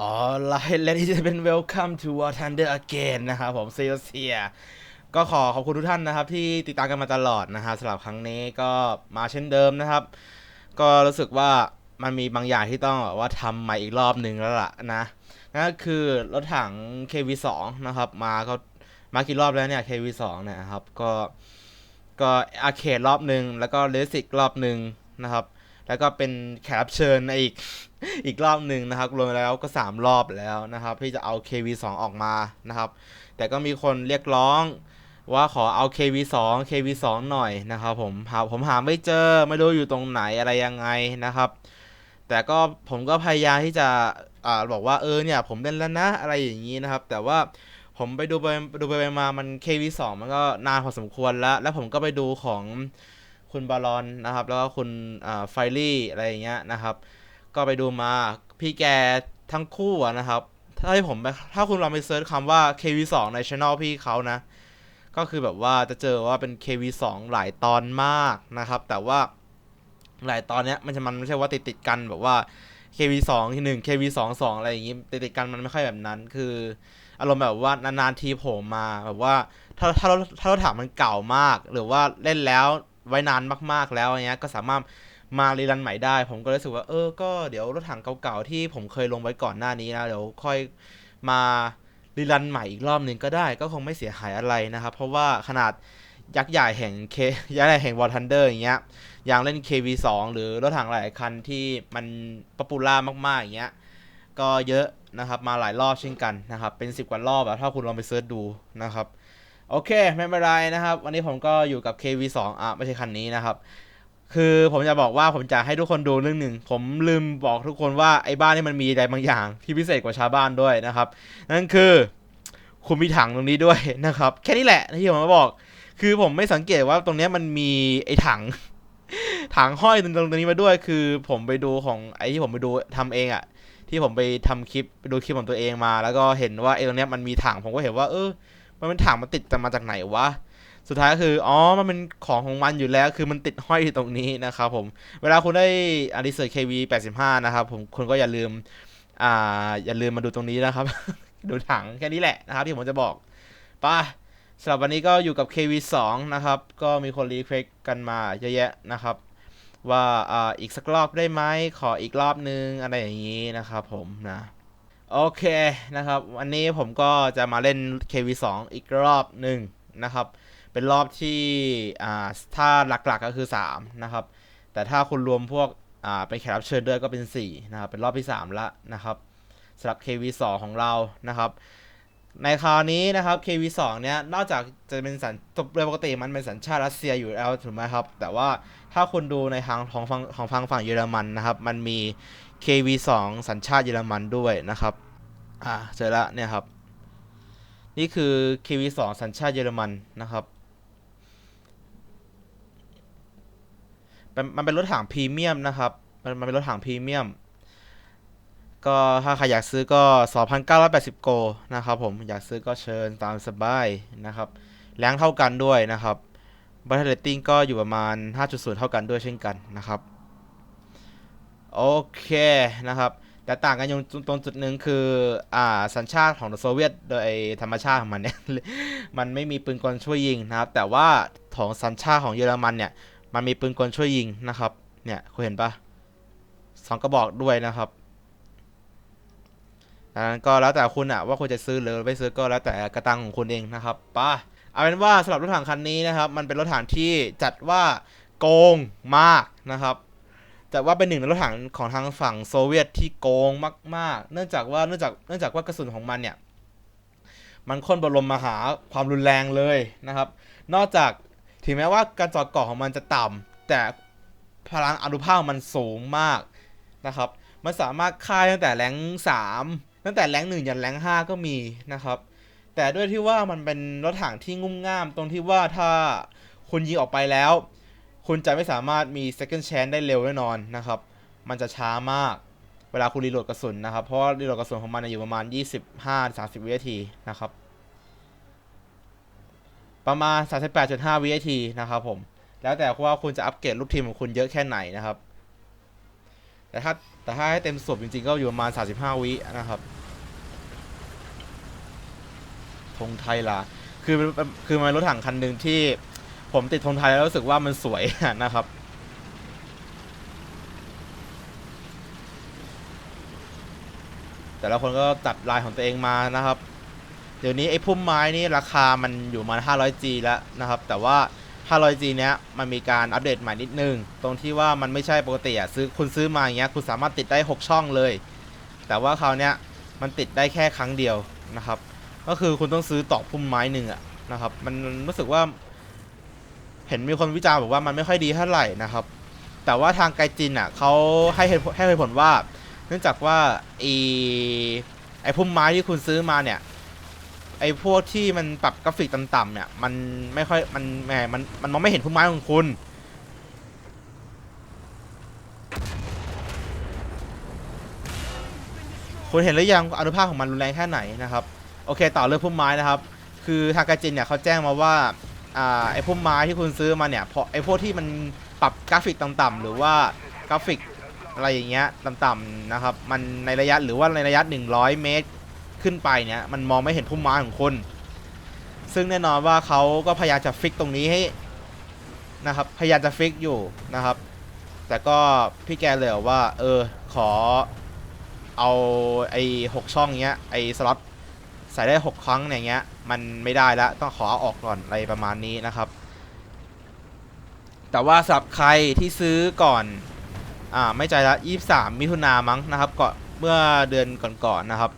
อ๋อไลน์และที่จะเป็น welcome to War Thunder again นะครับผมเซียเซียก็ขอขอบคุณทุกท่านนะครับ ที่ติดตามกันมาตลอดนะฮะสำหรับครั้งนี้ก็มาเช่นเดิมนะครับ ก็รู้สึกว่ามันมีบางอย่างที่ต้องแบบว่าทำใหม่อีกรอบหนึ่งแล้วล่ะนะนั่นก็คือรถถัง KV2 นะครับ มาก็มากี่รอบแล้วเนี่ย KV2 เนี่ยนะครับ ก็ก็อาเคดรอบหนึ่งแล้วก็เลสิกรอบหนึ่งนะครับ แล้วก็เป็นแขกรับเชิญในอีกอีกรอบหนึ่งนะครับ รวมแล้วก็ 3 รอบแล้วนะครับ ที่จะเอา KV2 ออกมานะครับ แต่ก็มีคนเรียกร้องว่าขอเอา KV2 KV2 หน่อยนะครับผมหาผมหาไม่เจอไม่รู้อยู่ตรงไหนอะไรยังไงนะครับ แต่ก็ผมก็พยายามที่จะอ่าบอกว่าเออเนี่ยผมเล่นแล้วนะอะไรอย่างนี้นะครับ แต่ว่าผมไปดูไปดูไปมามัน KV2 มันก็นานพอสมควรแล้ว แล้วผมก็ไปดูของ คุณบาลอนนะครับ แล้วก็คุณไฟลี่อะไรอย่างเงี้ยนะครับ ก็ไปดูมาพี่แกทั้งคู่นะครับ ถ้าให้ผมถ้าคุณลองไปเซิร์ชคำว่า KV2 ในช anel พี่เขานะ ก็คือแบบว่าจะเจอว่าเป็น KV2 หลายตอนมากนะครับ แต่ว่าหลายตอนเนี้ยมันจะมันไม่ใช่ว่าติดติดกันแบบว่า KV2 ที่หนึ่ง KV2 สองอะไรอย่างงี้ติดติดกันมันไม่ค่อยแบบนั้น คืออารมณ์แบบว่านานๆทีโผล่มาแบบว่าถ้าถ้าเราถ้าเราถามมันเก่ามาก หรือว่าเล่นแล้ว ไว้นานมากๆแล้วอย่างเงี้ยก็สามารถมารีรันใหม่ได้ ผมก็รู้สึกว่าเออก็เดี๋ยวรถถังเก่าๆที่ผมเคยลงไว้ก่อนหน้านี้นะเดี๋ยวค่อยมารีรันใหม่อีกรอบหนึ่งก็ได้ก็คงไม่เสียหายอะไรนะครับ เพราะว่าขนาดยักษ์ใหญ่แห่งเคยักษ์ใหญ่แห่งวอร์ทันเดอร์อย่างเงี้ยอยังเล่น KV2 หรือรถถังหลายคันที่มันป๊อปปูล่ามากๆอย่างเงี้ยก็เยอะนะครับมาหลายรอบเช่นกันนะครับเป็น 10 กว่ารอบอะถ้าคุณลองไปเซิร์ชดูนะครับ โอเคไม่เป็นไรนะครับ วันนี้ผมก็อยู่กับ KV2 อะไม่ใช่คันนี้นะครับ คือผมจะบอกว่าผมจะให้ทุกคนดูเรื่องหนึ่ง ผมลืมบอกทุกคนว่าไอ้บ้านนี่มันมีอะไรบางอย่าง ที่พิเศษกว่าชาวบ้านด้วยนะครับ นั่นคือคุณมีถังตรงนี้ด้วยนะครับ แค่นี้แหละที่ผมมาบอก คือผมไม่สังเกตว่าตรงนี้มันมีไอ้ถัง ถังห้อยตรงตรงนี้มาด้วย คือผมไปดูของไอ้ที่ผมไปดูทำเองอะที่ผมไปทำคลิปไปดูคลิปของตัวเองมา แล้วก็เห็นว่าไอ้ตรงนี้มันมีถังผมก็เห็นว่าเออ มันเป็นถังมันติดจะมาจากไหนวะสุดท้ายก็คือ อ๋อ มันเป็นของของมันอยู่แล้ว คือมันติดห้อยอยู่ตรงนี้นะครับผม เวลาคุณได้อาริเซอร์ KV 85นะครับผม คุณก็อย่าลืม อ่า อย่าลืมมาดูตรงนี้นะครับ ดูถังแค่นี้แหละนะครับที่ผมจะบอกป่ะสำหรับวันนี้ก็อยู่กับ KV 2 นะครับ ก็มีคนรีเควสกันมาเยอะแยะนะครับ ว่า อ่า อีกสักรอบได้ไหม ขออีกรอบนึง อะไรอย่างนี้นะครับผมนะ โอเคนะครับ วันนี้ผมก็จะมาเล่น KV2 อีกรอบหนึ่งนะครับ เป็นรอบที่อ่าถ้าหลักๆก็คือ 3 นะครับ แต่ถ้าคุณรวมพวกอ่าเป็นแขกรับเชิญด้วยก็เป็น 4 นะครับ เป็นรอบที่ 3 ละนะครับสำหรับ KV2 ของเรานะครับ ในคราวนี้นะครับ KV2 เนี้ยนอกจากจะเป็นสัญโดยปกติมันเป็นสัญชาติรัสเซียอยู่แล้วถูกไหมครับ แต่ว่าถ้าคุณดูในทางของฝั่งของฝั่งฝั่งเยอรมันนะครับ มันมี KV2 สัญชาติเยอรมันด้วยนะครับ อ่าเจอแล้วเนี่ยครับ นี่คือ KV2 สัญชาติเยอรมันนะครับมันมันเป็นรถถังพรีเมียมนะครับมันมันเป็นรถถังพรีเมียม ก็ถ้าใครอยากซื้อก็ 2,980 โกนะครับผม อยากซื้อก็เชิญตามสบายนะครับ แรงเท่ากันด้วยนะครับบัตเทอร์เรตติ้งก็อยู่ประมาณ 5.0 เท่ากันด้วยเช่นกันนะครับ โอเคนะครับ แต่ต่างกันอยู่ตรงจุดหนึ่งคืออ่าสัญชาติของโซเวียตโดยธรรมชาติของมันเนี่ยมันไม่มีปืนกลช่วยยิงนะครับ แต่ว่าของสัญชาติของเยอรมันเนี่ย มันมีปืนกลช่วยยิงนะครับ เนี่ยคุณเห็นปะสองกระบอกด้วยนะครับดังนั้นก็แล้วแต่คุณอะว่าคุณจะซื้อหรือไม่ซื้อก็แล้วแต่กระตังของคุณเองนะครับป่ะเอาเป็นว่าสำหรับรถถังคันนี้นะครับ มันเป็นรถถังที่จัดว่าโกงมากนะครับ จัดว่าเป็นหนึ่งในรถถังของทางฝั่งโซเวียตที่โกงมาก ๆ เนื่องจากว่าเนื่องจากเนื่องจากว่ากระสุนของมันเนี่ย มันค้นบรมมาหาความรุนแรงเลยนะครับ นอกจากถึงแม้ว่าการเจอดเกาะของมันจะต่ำแต่พลังอนุภาคมันสูงมากนะครับ มันสามารถฆ่าตั้งแต่แรงสามตั้งแต่แรงหนึ่งยันแรงห้าก็มีนะครับ แต่ด้วยที่ว่ามันเป็นรถถังที่งุ่มง่ามตรงที่ว่าถ้าคุณยิงออกไปแล้ว คุณจะไม่สามารถมี second chance ได้เร็วแน่นอนนะครับ มันจะช้ามาก เวลาคุณรีโหลดกระสุนนะครับ เพราะว่ารีโหลดกระสุนของมันอยู่ประมาณ 25-30 วินาทีนะครับ ประมาณ 38.5 วินาทีนะครับผม แล้วแต่ว่าคุณจะอัปเกรดลูกทีมของคุณเยอะแค่ไหนนะครับ แต่ถ้าแต่ถ้าให้เต็มสูบจริงๆ ก็อยู่ประมาณ 35 วินะครับธงไทยล่ะคือคือมันรถถังคันหนึ่งที่ ผมติดธงไทยแล้วรู้สึกว่ามันสวยนะครับ แต่ละคนก็จัดลายของตัวเองมานะครับ เดี๋ยวนี้ไอ้พุ่มไม้นี่ราคามันอยู่มา 500G แล้วนะครับ แต่ว่า 500G เนี้ยมันมีการอัปเดตใหม่นิดนึง ตรงที่ว่ามันไม่ใช่ปกติอะซื้อคุณซื้อมาอย่างเงี้ยคุณสามารถติดได้ 6 ช่องเลย แต่ว่าคราวเนี้ยมันติดได้แค่ครั้งเดียวนะครับ ก็คือคุณต้องซื้อตอกพุ่มไม้หนึ่งอะนะครับ มันรู้สึกว่า เห็นมีคนวิจารณ์บอกว่ามันไม่ค่อยดีเท่าไหร่นะครับ แต่ว่าทางไกจินอะเขาให้เหตุผลให้เหตุผลว่า เนื่องจากว่าไอไอพุ่มไม้ที่คุณซื้อมาเนี่ยไอพวกที่มันปรับกราฟิกต่ำๆเนี่ย มันไม่ค่อยมันแหมมันมันมองไม่เห็นพุ่มไม้ของคุณ คุณเห็นหรือยังอนุภาคของมันรุนแรงแค่ไหนนะครับ โอเค ต่อเรื่องพุ่มไม้นะครับ คือทางการจินเนี่ยเขาแจ้งมาว่า อ่าไอพุ่มไม้ที่คุณซื้อมาเนี่ยเพราะไอพวกที่มันปรับกราฟิกต่ำๆหรือว่ากราฟิกอะไรอย่างเงี้ยต่ำๆนะครับมันในระยะหรือว่าในระยะ 100 เมตรขึ้นไปเนี่ยมันมองไม่เห็นพุ่มไม้ของคุณซึ่งแน่นอนว่าเขาก็พยายามจะฟิกตรงนี้ให้นะครับพยายามจะฟิกอยู่นะครับ แต่ก็พี่แกเลยว่า เออขอเอาไอ้หกช่องเงี้ยไอ้สล็อตใส่ได้หกครั้งอย่างเงี้ย มันไม่ได้แล้วต้องขอเอาออกก่อนอะไรประมาณนี้นะครับ แต่ว่าสำหรับใครที่ซื้อก่อนอ่าไม่ใจละ23มิถุนามั้งนะครับก่อนเมื่อเดือนก่อนๆนะครับ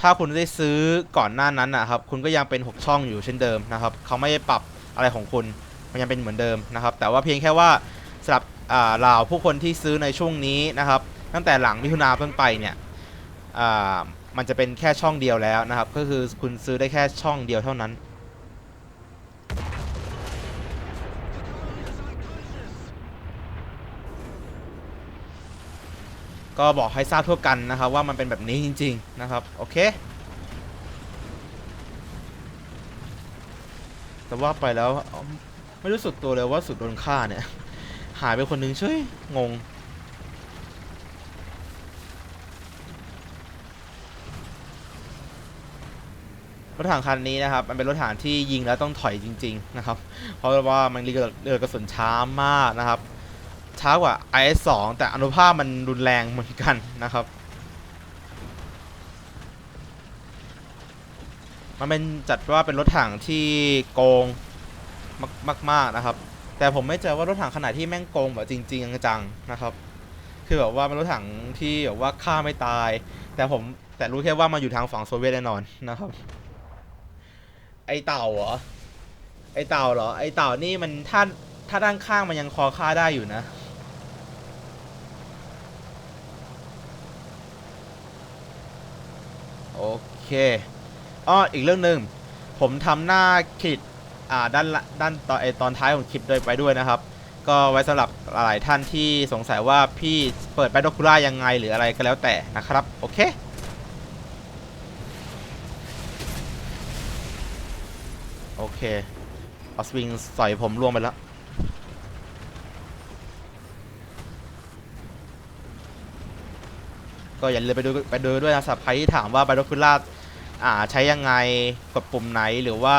ถ้าคุณได้ซื้อก่อนหน้านั้นนะครับ คุณก็ยังเป็น 6 ช่องอยู่เช่นเดิมนะครับเขาไม่ได้ปรับอะไรของคุณมันยังเป็นเหมือนเดิมนะครับ แต่ว่าเพียงแค่ว่าสำหรับอ่าเหล่าผู้คนที่ซื้อในช่วงนี้นะครับ ตั้งแต่หลังมิถุนาต้นไปเนี่ยอ่า มันจะเป็นแค่ช่องเดียวแล้วนะครับ ก็คือคุณซื้อได้แค่ช่องเดียวเท่านั้น ก็บอกให้ทราบทั่วกันนะครับ ว่ามันเป็นแบบนี้จริง ๆ นะครับ โอเค แต่ว่าไปแล้วไม่รู้สึกตัวเลยว่าสุดโดนฆ่าเนี่ย หายไปคนหนึงช่วยงง รถถังคันนี้นะครับ มันเป็นรถถังที่ยิงแล้วต้องถอยจริง ๆ นะครับ เพราะว่ามันเรือกระสุนช้ามากนะครับ ช้ากว่า IS 2 แต่อนุภาพมันรุนแรงเหมือนกันนะครับ มันเป็นจัดว่าเป็นรถถังที่โกงมากมากๆนะครับ แต่ผมไม่เจอว่ารถถังขนาดที่แม่งโกงแบบจริง ๆ จังๆนะครับ คือแบบว่าเป็นรถถังที่แบบว่าฆ่าไม่ตาย แต่ผมแต่รู้แค่ว่ามาอยู่ทางฝั่งโซเวียตแน่นอนนะครับ ไอเต่าเหรอ ไอเต่าเหรอ ไอเต่านี่มันถ้าถ้าด้านข้างมันยังคอฆ่าได้อยู่นะ โอเคอ้ออีกเรื่องหนึ่งผมทำหน้าคลิปอ่าด้านละด้านตอนไอตอนท้ายของคลิปด้วยไปด้วยนะครับ ก็ไว้สำหรับหลายท่านที่สงสัยว่าพี่เปิดแบ t ด e คูล่ายังไงหรืออะไรก็แล้วแต่นะครับ โอเค โอ เคออสวิงใส่ผมล่วงไปแล้วก็อย่าลืมไปดูไปดูด้วยนะสำหรับใครที่ถามว่าไบโดคูล่าอ่าใช้ยังไงกดปุ่มไหนหรือว่า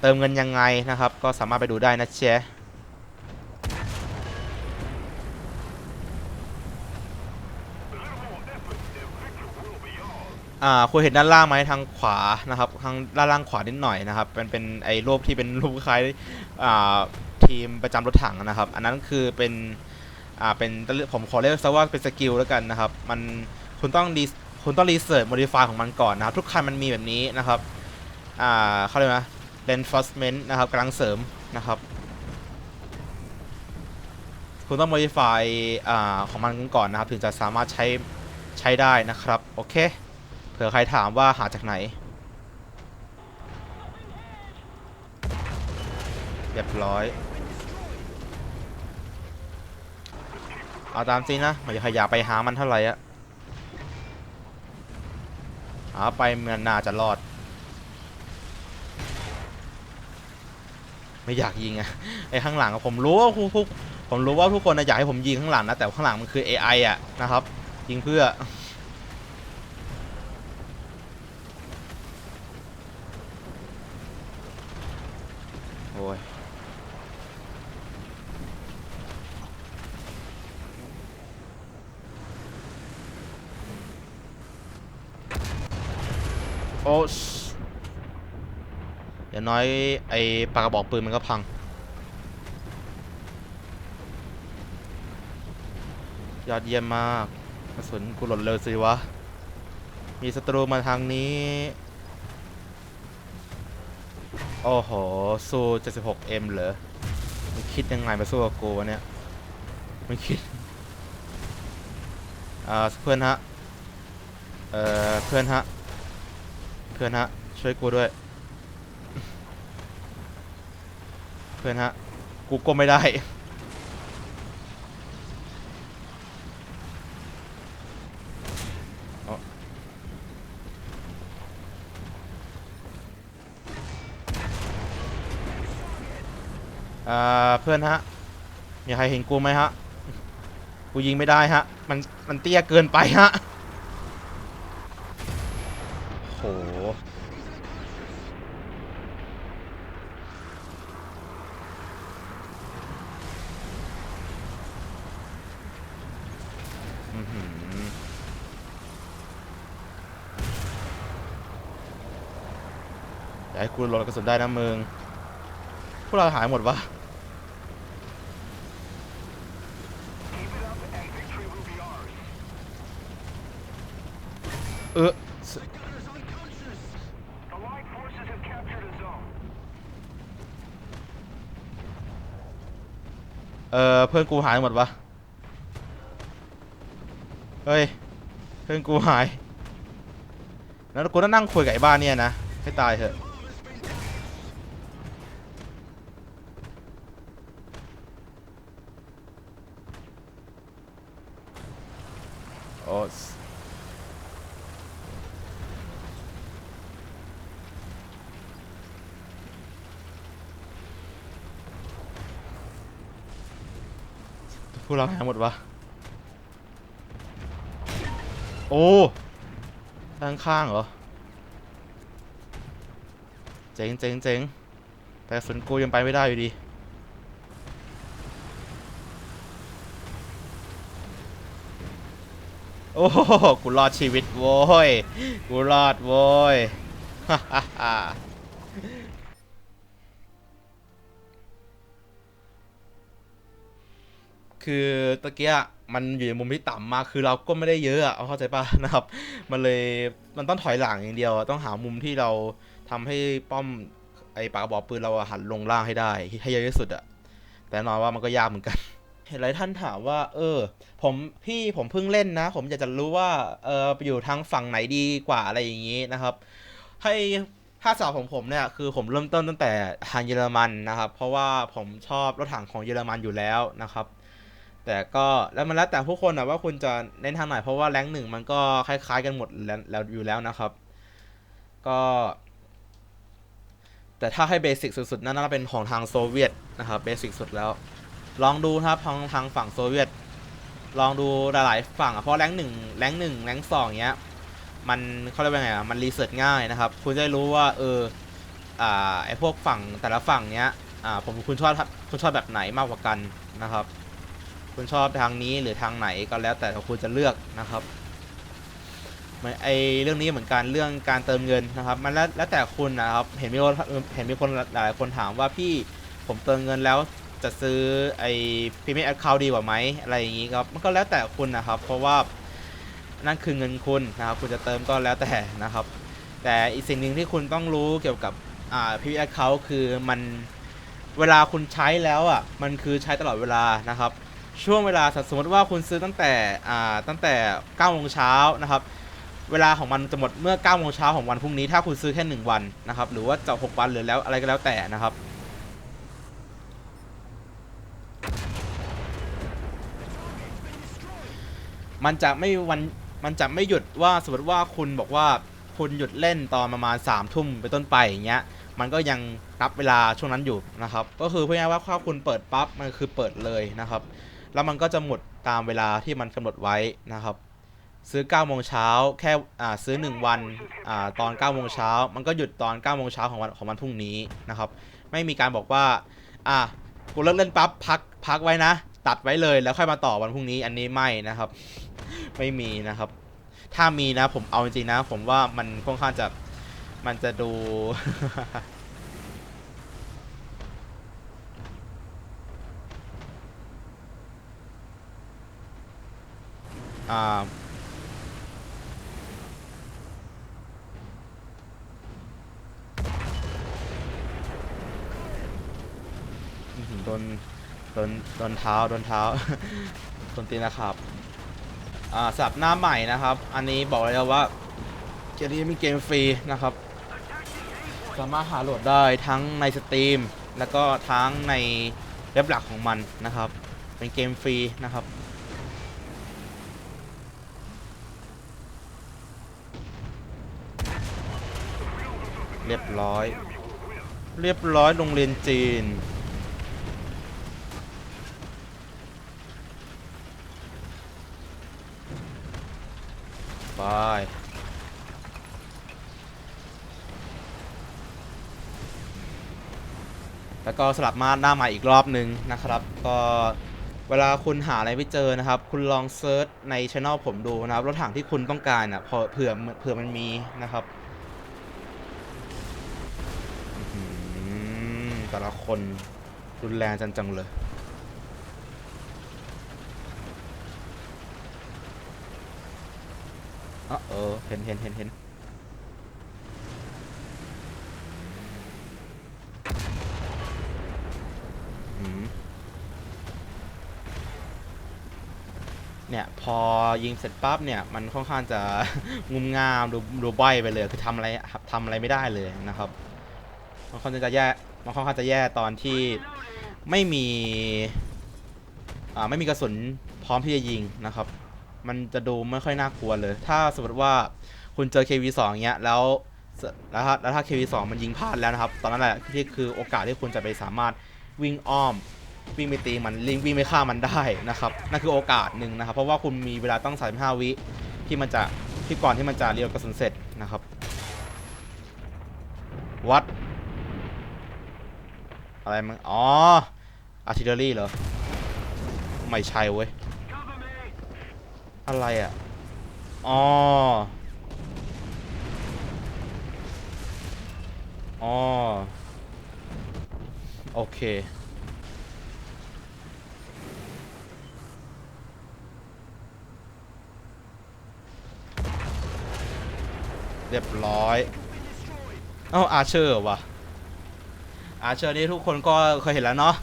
เติมเงินยังไงนะครับ ก็สามารถไปดูได้นะเชะ อ่าคุณเห็นด้านล่างไหมทางขวานะครับทางด้านล่างขวานิดหน่อยนะครับเป็นเป็นไอ้รูปที่เป็นรูปคล้ายอ่าทีมประจำรถถังนะครับ อันนั้นคือเป็นอ่าเป็นผมขอเรียกซะว่าเป็นสกิลแล้วกันนะครับ มันคุณต้องดีคุณต้องรีเสิร์ชโมดิฟายของมันก่อนนะครับ ทุกคันมันมีแบบนี้นะครับอ่าเขาเรียกว่า reinforcement นะครับกำลังเสริมนะครับ คุณต้อง modify อ่าของมันก่อนนะครับ ถึงจะสามารถใช้ใช้ได้นะครับ โอเค ผื่อใครถามว่าหาจากไหนเรียบร้อย เอาตามจรินะไม่อยากขยาไปหามันเท่าไหร่อะหาไปเมือนน่าจะรอด ไม่อยากยิงอะไอ้ข้างหลังอะผมรู้ว่าทุกผมรู้ว่าทุกคนอยากให้ผมยิงข้างหลังนะแต่ข้างหลังมันคือ AI อะนะครับ ยิงเพื่อ โอ้ย โอ้ชอย่าง น้อยไอปากกระบอกปืนมันก็พัง ยอดเยี่ยมมากกระสุนกูหล่นเลยสิวะ มีศัตรูมาทางนี้ โอ้โห สู้ 76M เหรอ มันคิดยังไงมาสู้กับกูวะเนี่ย ไม่คิด อ่า เพื่อนฮะ เอ่อ เพื่อนฮะ เพื่อนฮะ ช่วยกูด้วย เพื่อนฮะ กูก้มไม่ได้อ่าเพื่อนฮะ มีใครเห็นกูไหมฮะ กูยิงไม่ได้ฮะ มัน มันเตี้ยเกินไปฮะโห อื้อหืออย่าให้ กูโหลดกระสุนได้นะมึง พวกเราหายหมดวะเออเออเพื่อนกูหายหมดวะ เฮ้ย เพื่อนกูหาย แล้วกูต้องนั่งคุยกับไอ้บ้านเนี่ยนะ ให้ตายเถอะ โอ้สพวกเราหายหมดวะ โอ้ด้านข้างเหรอ เจ๋งเจ๋งเจ๋งแต่กระสุนกูยังไปไม่ได้อยู่ดี โอ้โหกูรอดชีวิตโว้ย กูรอดโว้ยฮ่าฮ่าฮ่าคือตะเกียมันอยู่ในมุมที่ต่ำมากคือเราก็ไม่ได้เยอะเอาเข้าใจป่ะนะครับ มันเลยมันต้องถอยหลังอย่างเดียว ต้องหามุมที่เราทำให้ป้อมไอ้ปากกระบอกปืนเราหันลงล่างให้ได้ให้เยอะที่สุดอะแต่นอนว่ามันก็ยากเหมือนกัน เห็นหลายท่านถามว่า เออ ผมพี่ผมเพิ่งเล่นนะ ผมอยากจะรู้ว่าเอออยู่ทางฝั่งไหนดีกว่าอะไรอย่างนี้นะครับ ให้ถ้าสาวของผมเนี่ยคือผมเริ่มต้นตั้งแต่ทางเยอรมันนะครับ เพราะว่าผมชอบรถถังของเยอรมันอยู่แล้วนะครับ แต่ก็แล้วมันแล้วแต่ผู้คนนะว่าคุณจะเน้นทางไหนเพราะว่าแรงหนึ่งมันก็คล้ายๆกันหมดแล้วแล้วอยู่แล้วนะครับ ก็แต่ถ้าให้เบสิกสุดๆนั่นน่าจะเป็นของทางโซเวียตนะครับเบสิกสุดแล้ว ลองดูนะครับทางทางฝั่งโซเวียต ลองดูหลายๆฝั่งอะเพราะแรงหนึ่งแรงหนึ่งแรงสองเงี้ยมันเขาเรียกว่าไงอะมันรีเสิร์ชง่ายนะครับ คุณจะได้รู้ว่าเอออ่าไอพวกฝั่งแต่ละฝั่งเนี้ยอ่าผมคุณชอบคุณชอบแบบไหนมากกว่ากันนะครับ คุณชอบทางนี้หรือทางไหนก็แล้วแต่คุณจะเลือกนะครับมือนไอเรื่องนี้เหมือนกันเรื่องการเติมเงินนะครับ มันแล้วแล้วแต่คุณนะครับ เห็นมีคนเห็นมีคนหลายคนถามว่าพี่ผมเติมเงินแล้ว จะซื้อไอพรีเมียมแอคเคาท์ดีกว่าไหมอะไรอย่างนี้ครับมันก็แล้วแต่คุณนะครับ เพราะว่านั่นคือเงินคุณนะครับ คุณจะเติมก็แล้วแต่นะครับ แต่อีกสิ่งหนึ่งที่คุณต้องรู้เกี่ยวกับอ่าพีวีแอคเคาท์คือมันเวลาคุณใช้แล้วอะมันคือใช้ตลอดเวลานะครับ ช่วงเวลาสมมติว่าคุณซื้อตั้งแต่อ่าตั้งแต่9โมงเช้านะครับเวลาของมันจะหมดเมื่อ9โมงเช้าของวันพรุ่งนี้ถ้าคุณซื้อแค่ 1 วันนะครับ หรือว่าจะ 6 วันหรือแล้วอะไรก็แล้วแต่นะครับ มันจะไม่วันมันจะไม่หยุดว่าสมมติว่าคุณบอกว่าคุณหยุดเล่นตอนประมาณ3ามทุ่มไปต้นไปอย่างเงี้ยมันก็ยังนับเวลาช่วงนั้นอยู่นะครับ ก็คือพูดง่ายๆว่าถ้าคุณเปิดปั๊บมันคือเปิดเลยนะครับ แล้วมันก็จะหมดตามเวลาที่มันกำหนดไว้นะครับ ซื้อ9โมงเช้าแค่อ่าซื้อ 1 วันอตอน9โมงเช้ามันก็หยุดตอน9โมงเช้าของวันของวันพรุ่งนี้นะครับ ไม่มีการบอกว่าอะกูเลิกเล่นปั๊บพักพักไว้นะ ตัดไว้เลยแล้วค่อยมาต่อวันพรุ่งนี้อันนี้ไม่นะครับ ไม่มีนะครับ ถ้ามีนะผมเอาจริงๆนะ ผมว่ามันค่อนข้างจะมันจะดูอ่าอื้อหือโดน โดนโดนเท้าโดนเท้าโดนตีนะครับอ่าสำหรับหน้าใหม่นะครับ อันนี้บอกเลยว่าเกมนี้เป็นเกมฟรีนะครับ สามารถหาโหลดได้ทั้งในสตรีมแล้วก็ทั้งในเว็บหลักของมันนะครับ เป็นเกมฟรีนะครับเรียบร้อย เรียบร้อยโรงเรียนจีน ไปแล้วก็สลับมาหน้าใหม่อีกรอบหนึ่งนะครับ ก็เวลาคุณหาอะไรไม่เจอนะครับ คุณลองเซิร์ชในช anel ผมดูนะครับรถถังที่คุณต้องการอะพอเผื่อเผื่อมันมีนะครับแต่ละคนรุนแรงจังจังเลย ออเออเห็นเห็นเห็นเห็นเนี่ย พอยิงเสร็จปั๊บเนี่ย มันค่อนข้างจะงุมงามดูดูใบไปเลย คือทำอะไรทำอะไรไม่ได้เลยนะครับมันค่อนข้างจะแย่มันค่อนข้างจะแย่ตอนที่ไม่มี อ่าไม่มีกระสุนพร้อมที่จะยิงนะครับ มันจะดูไม่ค่อยน่ากลัวเลย ถ้าสมมติว่าคุณเจอ KV2 อย่างเงี้ยแล้วแล้วถ้าแล้วถ้า KV2 มันยิงพลาดแล้วนะครับ ตอนนั้นแหละที่คือโอกาสที่คุณจะไปสามารถวิ่งอ้อมวิ่งไปตีมันลิงวิ่งไปฆ่ามันได้นะครับนั่นคือโอกาสหนึ่งนะครับ เพราะว่าคุณมีเวลาตั้ง35วิที่มันจะที่ก่อนที่มันจะเรียวกระสุนเสร็จนะครับ วัด อะไรมันอ๋อ artillery เหรอ ไม่ใช่เว้ย อะไรอะ อ๋อ อ๋อ โอเค เรียบร้อย เอ้าอาเชอร์วะอาเชอร์นี่ทุกคนก็เคยเห็นแล้วเนาะ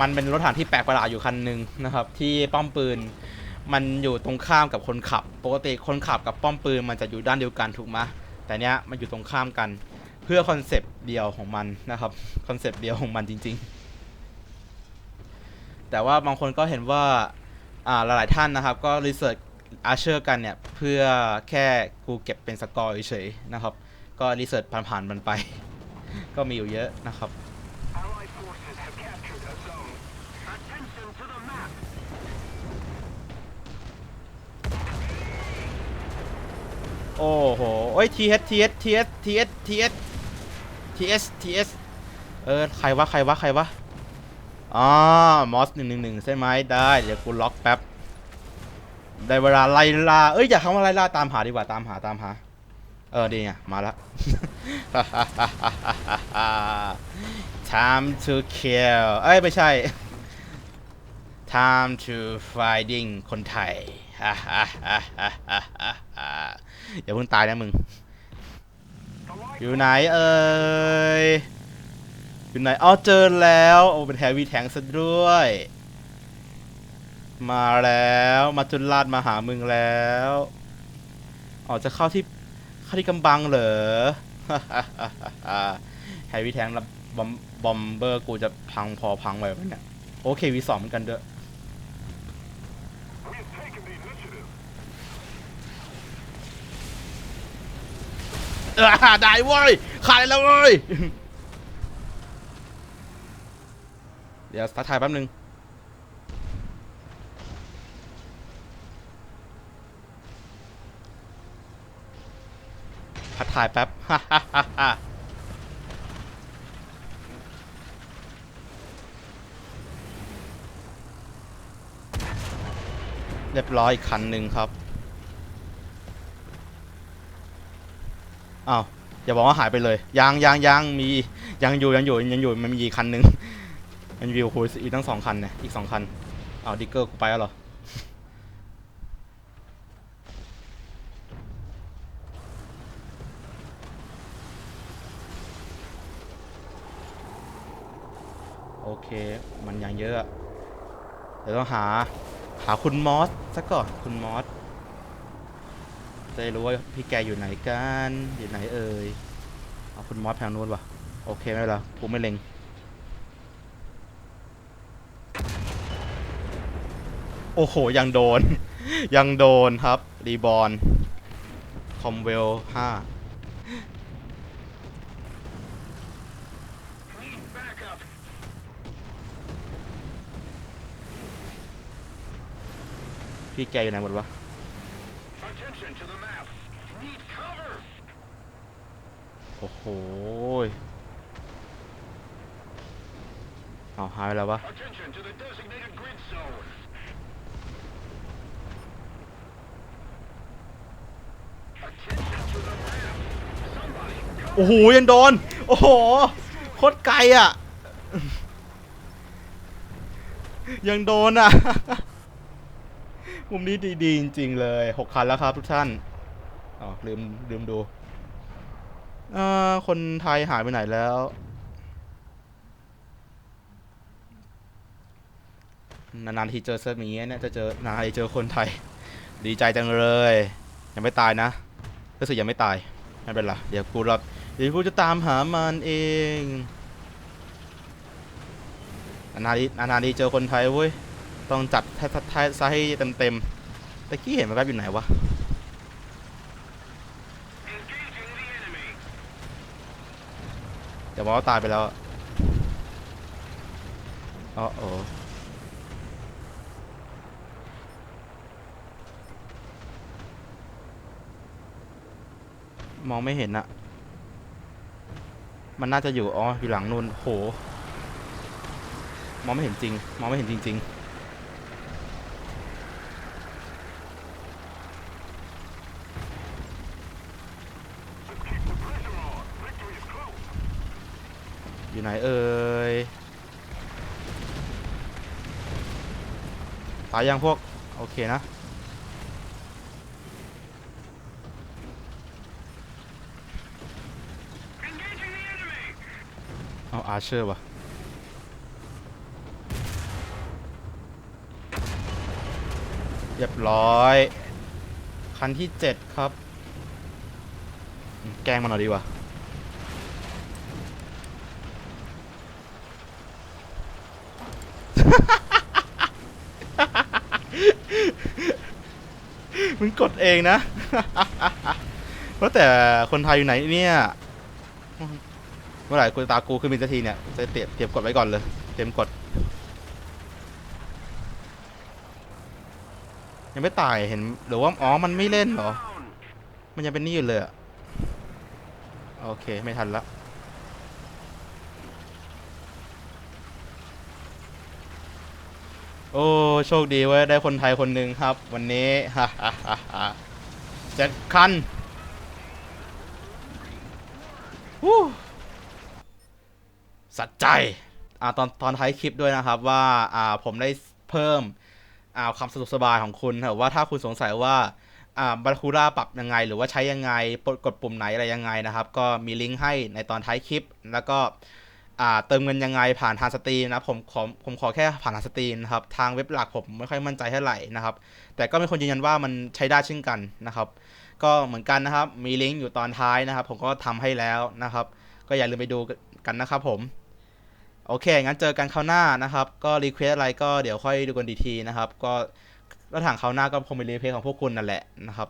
มันเป็นรถถังที่แปลกประหลาดอยู่คันหนึ่งนะครับ ที่ป้อมปืน มันอยู่ตรงข้ามกับคนขับ ปกติคนขับกับป้อมปืนมันจะอยู่ด้านเดียวกันถูกไหมแต่เนี้ยมันอยู่ตรงข้ามกัน เพื่อคอนเซปต์เดียวของมันนะครับคอนเซปต์เดียวของมันจริง ๆ แต่ว่าบางคนก็เห็นว่าอ่าหลายๆท่านนะครับ ก็รีเสิร์ชอาเชอร์กันเนี่ย เพื่อแค่กูเก็บเป็นสกอร์เฉยๆนะครับ ก็รีเสิร์ชผ่านๆมันไป ก็มีอยู่เยอะนะครับ โอ้โหโอ้ย TS TS TS TS TS TS TS เออ ใครวะ ใครวะ ใครวะอ๋อมอสหนึ่งหนึ่งหนึ่งใช่ไหมได้ เดี๋ยวกูล็อกแป๊บ ได้เวลาไล่ล่า เอ้ย อย่าคำว่าไล่ล่า ตามหาดีกว่า ตามหา ตามหา เออ ดีไงมาละ time to kill เอ้ย ไม่ใช่ time to fighting คนไทย อย่าเพิ่งตายนะมึง อยู่ไหนเอ่ยอยู่ไหนอ๋อเจอแล้ว โอ้เป็นแฮร์วี่แทงซะด้วย มาแล้วมาจุนลาดมาหามึงแล้วอ๋อจะเข้าที่เข้าที่กำบังเหรอแฮร์วี่แทงแล้วบอมบอมเบอร์กูจะพังพอพังไว้ปะเนี่ยโอเควีสองเหมือนกันเด้อ ได้เว้ยขาดแล้วเว้ยเดี๋ยวสตาถ่ายแป๊บนึงพัดถ่ายแป๊บเรียบร้อยคันหนึ่งครับ อ้าวอย่าบอกว่าหายไปเลยยังยังยังมียังอยู่ยังอยู่ยังอยู่มันมีอีกคันนึงมันมีโอ้โหอีกตั้งสองคันเนี่ยอีกสองคันอ้าวดิกเกอร์กูไปแล้วเหรอโอเค มันยังเยอะ เดี๋ยวต้องหา หาคุณมอสซะก่อน คุณมอส จะได้รู้ว่าพี่แกอยู่ไหนกันอยู่ไหนเอ่ยเอาคุณมอสทางนู้นวะโอเคไม่เป็นไรกูไม่เล็งโอ้โห ยังโดน ยังโดนครับ รีบอลคอมเวลห้าพี่แกอยู่ไหนหมดวะ อ้โหเอาหายแล้ววะโอ้โหยังโดน โอ้โหโคตรไกลอะ ยังโดนอะมุมนี้ดี ๆ จริง ๆ เลยหกคันแล้วครับทุกท่านอ๋อลืมลืมดู เอ่อคนไทยหายไปไหนแล้ว นานๆทีเจอเซิร์ฟอย่างเงี้ยเนี่ยจะเจอนานๆเจอคนไทย ดีใจจังเลย ยังไม่ตายนะรู้สึกยังไม่ตายไม่เป็นไรเดี๋ยวกูรอเดี๋ยวกูจะตามหามันเองนานๆทีนานๆทีเจอคนไทยเว้ยต้องจัดให้ให้ซะให้เต็มเต็มๆแต่กี้เห็นมันแป๊บอยู่ไหนวะ แต่วมองว่าตายไปแล้วอ๋อโอ้มองไม่เห็นอะมันน่าจะอยู่ อ๋อ อยู่หลังนู่นโห มองไม่เห็นจริง มองไม่เห็นจริง ๆ อยู่ไหนเอ่ยตายยังพวก โอเคนะ เอาอาเชอร์วะเรียบร้อย คันที่เจ็ดครับ แกงมันหน่อยดีกว่า มึงกดเองนะ ว่าแต่คนไทยอยู่ไหนเนี่ยเมื่อไหร่กูตากูขึ้นมีสักทีเนี่ยจะเตรียมเตรียมกดไว้ก่อนเลย เตรียมกด ยังไม่ตายเห็นหรือว่าอ๋อมันไม่เล่นเหรอ มันยังเป็นนี่อยู่เลยอะโอเค ไม่ทันละ โอ้โชคดีเว้ยได้คนไทยคนหนึ่งครับ วันนี้ฮ่าฮ่าฮ่าเจ็ดคันวู้สัจใจอ่าตอนตอนท้ายคลิปด้วยนะครับว่าอ่าผมได้เพิ่มอ่าความสะดวกสบายของคุณครับว่าถ้าคุณสงสัยว่าอ่าบาคูราปรับยังไง หรือว่าใช้ยังไงกดปุ่มไหนอะไรยังไงนะครับ ก็มีลิงก์ให้ในตอนท้ายคลิปแล้วก็ เติมเงินยังไงผ่านทางสตรีมนะผมขอผมขอแค่ผ่านทางสตรีมนะครับทางเว็บหลักผมไม่ค่อยมั่นใจเท่าไหร่นะครับ แต่ก็มีคนยืนยันว่ามันใช้ได้เช่นกันนะครับ ก็เหมือนกันนะครับมีลิงก์อยู่ตอนท้ายนะครับ ผมก็ทำให้แล้วนะครับ ก็อย่าลืมไปดูกันนะครับผมโอเค งั้นเจอกันคราวหน้านะครับ ก็รีเควสอะไรก็เดี๋ยวค่อยดูกันดีทีนะครับ ก็ก็ถางคราวหน้าก็คงเป็นรีเควสของพวกคุณนั่นแหละนะครับ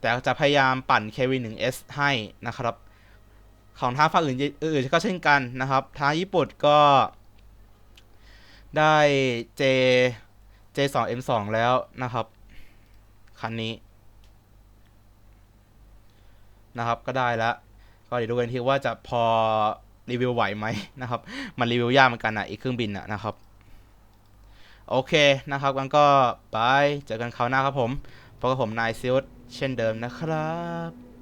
แต่จะพยายามปั่น KV1S ให้นะครับ ของทางฝั่งอื่นอื่นก็เช่นกันนะครับทางญี่ปุ่นก็ได้ J J2M2 แล้วนะครับ คันนี้นะครับก็ได้แล้ว ก็เดี๋ยวดูกันทีว่าจะพอรีวิวไหวไหมนะครับ มันรีวิวยากเหมือนกันอะอีกเครื่องบินอะนะครับ โอเคนะครับงั้นก็บายเจอกันคราวหน้าครับผมพบกับผมนายซิลเช่นเดิมนะครับ